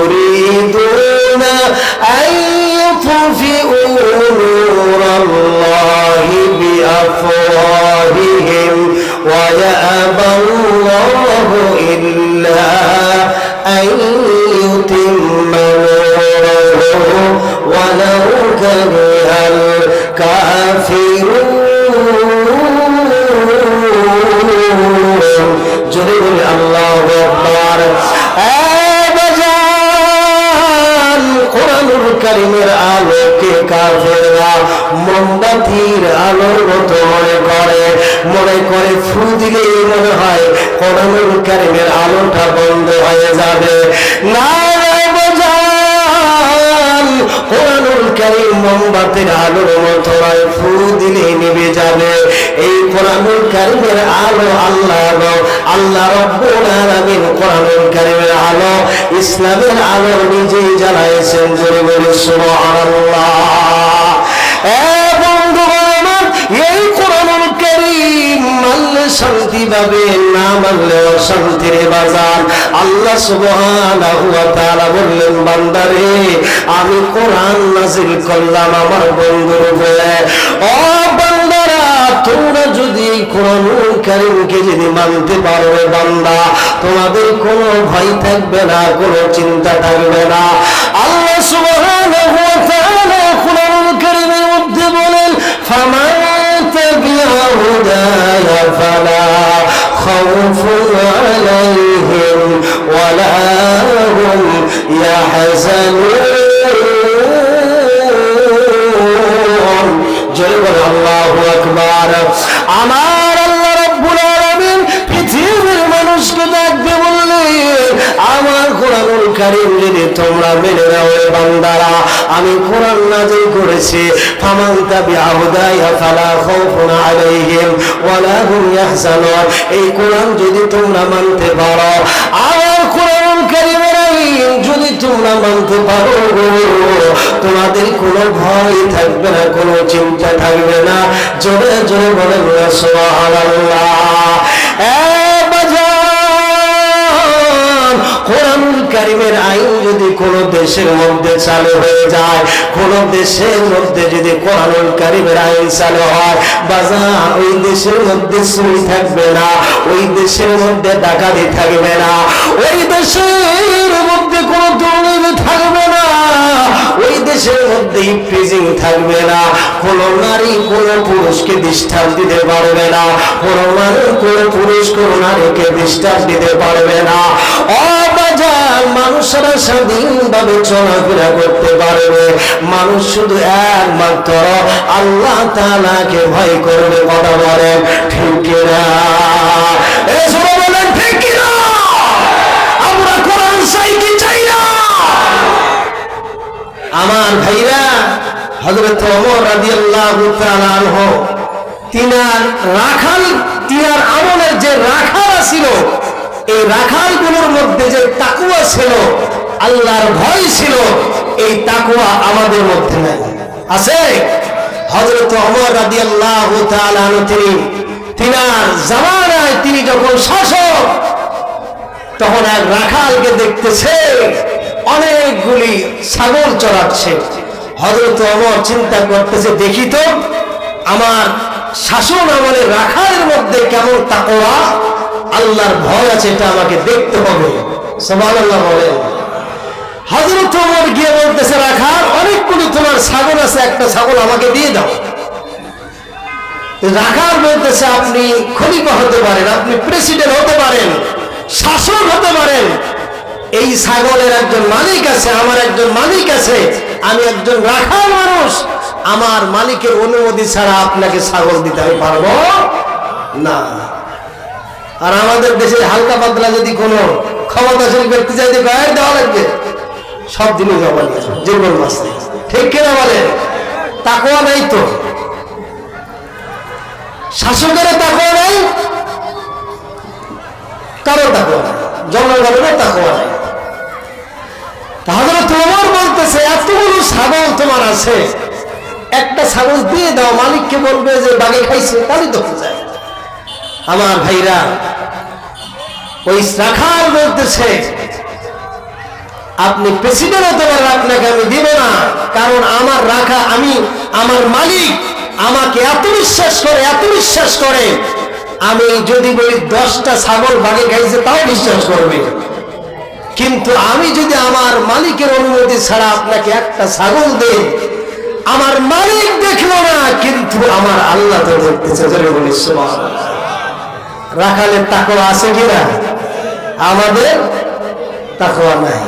يريدون أن يطفئوا نور الله بأفواههم ويأبى الله إلا أن يتم نوره ولو كره الكافرون. جرير الله أكبر. কারিমের আলোকে কাফেররা মোমবাতির আলোর মতো মনে করে মনে করে ফু দিলে মনে হয় কোরআনুল কারিমের আলোটা বন্ধ হয়ে যাবে। না বোঝান কোরআনুল কারিম মোমবাতির আলোর মতো ফু দিলে নিভে যাবে। এই কোরআনুল কারিমের আলো আল্লাহ আল্লাহ রব্বুল আলামিন কোরআনুল আলো, ইসলামের আলো নিজেই জ্বালাইছেন জোরে বলে, সুবহানাল্লাহ এ বন্ধুগণ আমার এই কোরআনুল কারীম মানলে শান্তি পাবে না মানলে অশান্তির বাজার। আল্লাহ সুবহানাহু ওয়া তাআলা বললেন, বান্দারে, আমি কোরআন নাযিল করলাম আমার বন্ধুর উপরে। ও বান্দারা, তোমরা যদি এই কোরআনুল কারীমকে যদি মানতে পারো বান্দা, তোমাদের কোনো ভয় থাকবে না, কোনো চিন্তা থাকবে না। আল্লাহ সুবহানাহু খাউফুন আলাইহিম ওয়ালা হুম ইয়াহজানুন জয় বলে আল্লাহু যদি তোমরা মেনে নাও রে বান্দারা। আমি কোরআন নাযিল করেছি। ফামান তাবিআ হুদায়া ফালা খাউফুন আলাইহিম ওয়ালা হুম ইয়াহজানুন। এই কোরআন যদি তোমরা মানতে পারো আমার কোরআনুল কারীমের আইন যদি তোমরা মানতে পারো, তোমাদের কোনো ভয় থাকবে না, কোনো চিন্তা থাকবে না। জোরে জোরে বলেন না, সুবহানাল্লাহ। দেশের মধ্যে চালু হয়ে যায়। কোন দেশের মধ্যে যদি কোরআনুল কারিমের আইন চালু হয়, বাজার ওই দেশের মধ্যে চুরি থাকবে না, ওই দেশের মধ্যে ডাকাতি থাকবে না। ওই দেশের মধ্যে কোনো দেশের ফ্রিজিং থাকবে না। নারী পুরুষকে দিতে পারবে না। নারী পুরুষ নারীকে দিতে পারবে না। অবাজার মানুষেরা স্বাধীনভাবে চলাফেরা করতে পারবে। মানুষ শুধু একমাত্র আল্লাহ তাআলাকে ভয় করবে, কথা বলেন, ঠিক কিনা? এ বলেন আমার ভাইরা হজরত রাদিয়াল্লাহু তাআলা আনহু, তিনার রাখাল, তিনার আমলের যে রাখাল ছিল, এই রাখালগুলোর মধ্যে যে তাকুয়া ছিল, আল্লাহর ভয় ছিল, এই তাকুয়া আমাদের মধ্যে নাই। আছে? ওমর রাদিয়াল্লাহু তাআলা আনহু, তিনি তিনার জামানায় তিনি যখন শাসক, তখন এক রাখালকে দেখতেছে। অনেকগুলি ছাগল চড়াচ্ছে। হজরত অমর চিন্তা করতেছে, দেখি তো, আমার শাসন আমলের রাখালের মধ্যে কেমন তাকওয়া? আল্লাহর ভয় আছে, এটা আমাকে দেখতে হবে। সুবহানাল্লাহ বলেন হজরত ওমর গিয়ে বলতেছে তোমার ছাগল আছে, একটা ছাগল আমাকে দিয়ে দাও। রাখাল বলতেছে, আপনি খলিফা হতে পারেন, আপনি প্রেসিডেন্ট হতে পারেন, শাসক হতে পারেন এই ছাগলের একজন মালিক আছে, আমার একজন মালিক আছে, আমি একজন রাখাল মানুষ, আমার মালিকের অনুমতি ছাড়া আপনাকে ছাগল দিতে আমি পারব না। আর আমাদের দেশে হালকা পাতলা যদি কোনো ক্ষমতাশীল ব্যক্তি চাইতে গায়ের দেওয়া লাগবে, সব দিনই জমা নিয়ে জীবন মাসে ঠিক কিনা বলেন তাকোয়া নাই তো। শাসকের তাকোয়া নাই কারও তাকওয়া নাই জনগণেরও তাকওয়া নাই তাহলে তোমার বলতেছে এতগুলো ছাগল তোমার আছে। একটা ছাগল দিয়ে দাও, মালিককে বলবে যে বাগে খাইছে, তাহলে তো যায়। আমার ভাইরা, ওই রাখাল বলতেছে, আপনি প্রেসিডেন্ট হতে পারেন আপনাকে আমি দিব না। কারণ আমার রাখা আমি, আমার মালিক আমাকে এত বিশ্বাস করে এত বিশ্বাস করে। আমি যদি বলি দশটা ছাগল বাগে খাইছে, তাও বিশ্বাস করবে। কিন্তু আমি যদি আমার মালিকের অনুমতি ছাড়া আপনাকে একটা ছাগল দেই, আমার মালিক দেখল না, কিন্তু আমার আল্লাহ তো দেখতেছে। রাখালের তাকওয়া আছে কিনা আমাদের তাকওয়া নাই